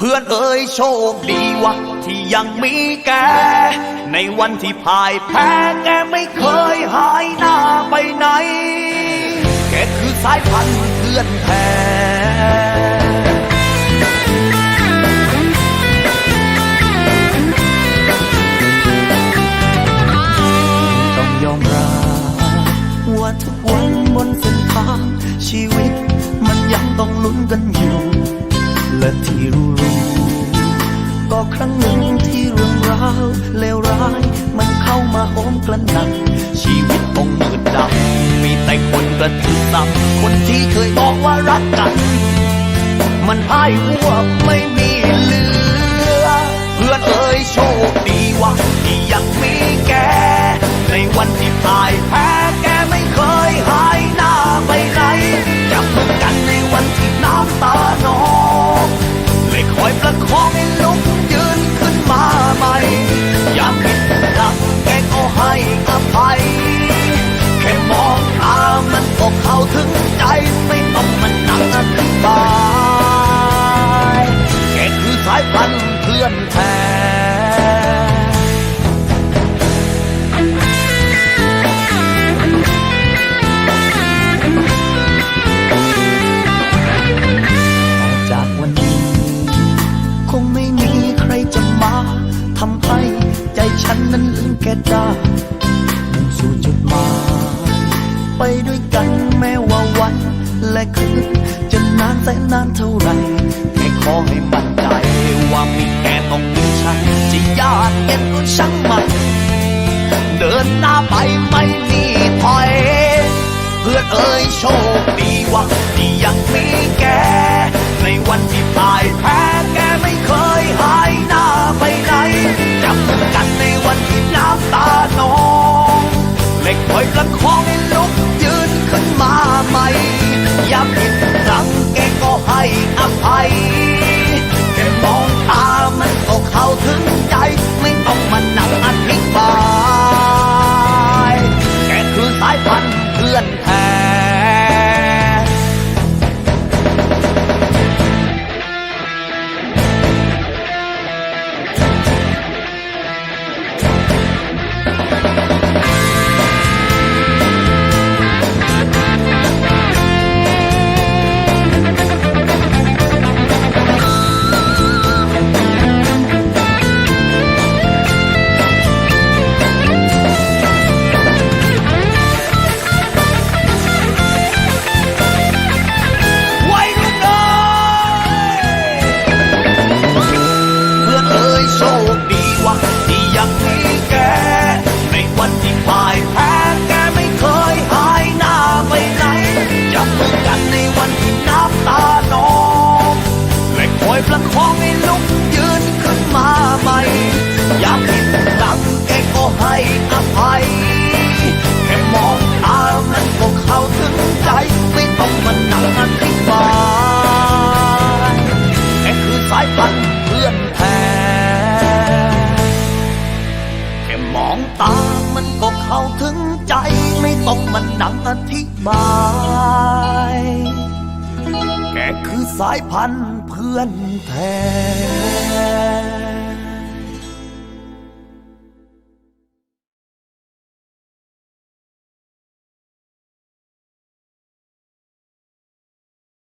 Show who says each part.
Speaker 1: เพื่อนเอ่ยโชคดีวะที่ยังมีแก ในวันที่พ่ายแพ้แกไม่เคยหายหน้าไปไหน แกคือสายพันธุ์เพื่อนแท้ต้องยอมรับว่าทุกวันบนเส้นทางชีวิต มันยังต้องลุ้นกันอยู่ และที่รู้ รู้ก็ครั้งหนึ่งที่เรื่องราวเลวร้ายมันเข้ามาโหมกระหน่ำชีวิตคงมืดดำมีแต่คนกระตือซ้ำคนที่เคยบอกว่ารักกัน มันพ่ายหัวไม่มีเหลือ เพื่อนเอ่ยโชคดีว่าที่ยังมีแกในวันที่พ่ายแพ้ นั้นลืมแกได้มุ่งสู่จุดหมายไปด้วยกันแม้ว่าวัน และคืนจะนานแสนนานเท่าไรแค่ขอให้มั่นใจว่ามีแกต้องมีฉันจะยากเย็นก็ช่างมันเดินหน้าไปไม่มีถอยเพื่อนเอ่ยโชคดีว่าที่ยังมีแก องตามันก็เข้าถึงใจ ไม่ต้องมันั่งอธิบาย แกคือสายพันธุ์เพื่อนแท้